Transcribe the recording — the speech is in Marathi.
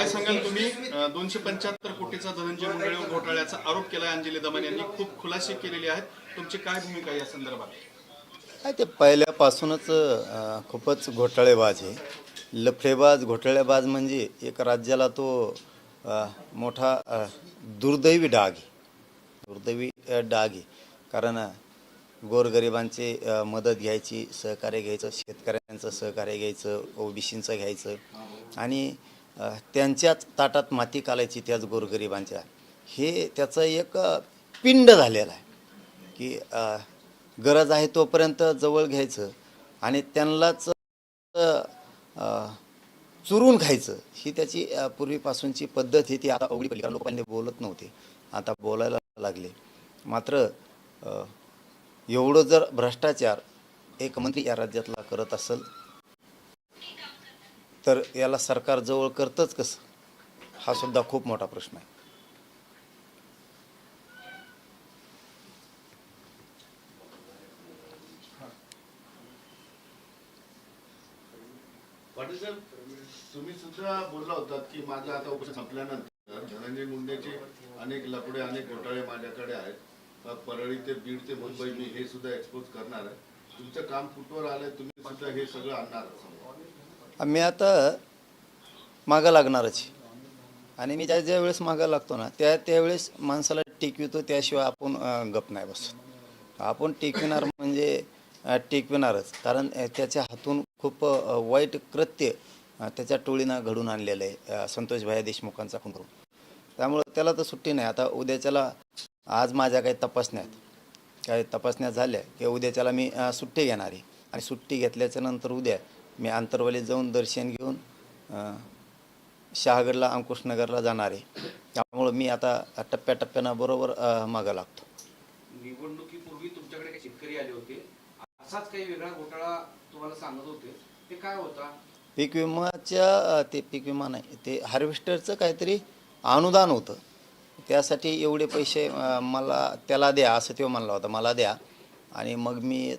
काय सांगाल तुम्ही? दोनशे पंच्याहत्तर कोटीचा धनंजय मुंडळे घोटाळ्याचा आरोप केलाय अंजली दमन यांनी. खूप खुलासे केलेले आहेत. तुमची काय भूमिका या संदर्भात? काय ते पहिल्यापासूनच खूपच घोटाळेबाज आहे. लफडेबाज घोटाळेबाज म्हणजे एक राज्याला तो मोठा दुर्दैवी डाग आहे. दुर्दैवी डाग आहे. कारण गोरगरिबांचे मदत घ्यायची सहकार्य घ्यायचं शेतकऱ्यांचं सहकार्य घ्यायचं ओबीसींचं घ्यायचं. आणि त्यांच्याच ताटात माती कालायची त्याच गोरगरिबांच्या. हे त्याचं एक पिंड झालेलं आहे. की गरज आहे तोपर्यंत जवळ घ्यायचं आणि त्यांनाच चुरून खायचं. ही त्याची पूर्वीपासूनची पद्धत ही ती आता अवघडी पडली. कारण लोकांनी बोलत नव्हते. आता बोलायला लागले. मात्र एवढं जर भ्रष्टाचार एक मंत्री या राज्यातला करत असेल तर याला सरकार जवळ करतंच कसं? हा सुद्धा खूप मोठा प्रश्न आहे. पाटील साहेब तुम्ही सुद्धा बोलला होतात की माझा आता उपस्थित संपल्यानंतर धनंजय मुंडेचे अनेक लपडे अनेक घोटाळे माझ्याकडे आहेत. परळी ते बीड ते मुंबई मी हे सुद्धा एक्सपोज करणार आहे. तुमचं काम कुठवर आलंय? तुम्ही सुद्धा हे सगळं आणणार मी आता मागं लागणारच आणि मी ज्या ज्या वेळेस मागं लागतो ना त्या त्यावेळेस माणसाला टिकवितो त्याशिवाय आपण गप नाही बसत. आपण टिकविणार म्हणजे टिकविणारच. कारण त्याच्या हातून खूप वाईट कृत्य त्याच्या टोळीनं घडून आणलेलं आहे संतोष भाया देशमुखांचा खून करून. त्यामुळं त्याला तर सुट्टी नाही. आता उद्याच्याला आज माझ्या काही तपासण्यात काही तपासण्या झाल्या की उद्याच्याला मी सुट्टी घेणार आहे. आणि सुट्टी घेतल्याच्या नंतर उद्या मी आंतरवालीत जाऊन दर्शन घेऊन शहागडला अंकुशनगरला जाणार आहे. त्यामुळं मी आता टप्प्याटप्प्यानं बरोबर मागं लागतो. निवडणुकीपूर्वी तुमच्याकडे काही शेतकरी आले होते. असाच काही वेगळा घोटाळा तुम्हाला सांगत होते. ते काय होता? पीक विमाच्या ते पीक विमा नाही ते हार्वेस्टरचं काहीतरी अनुदान होतं. त्यासाठी एवढे पैसे मला त्याला द्या असं तो म्हणला होता मला द्या. आणि मग मी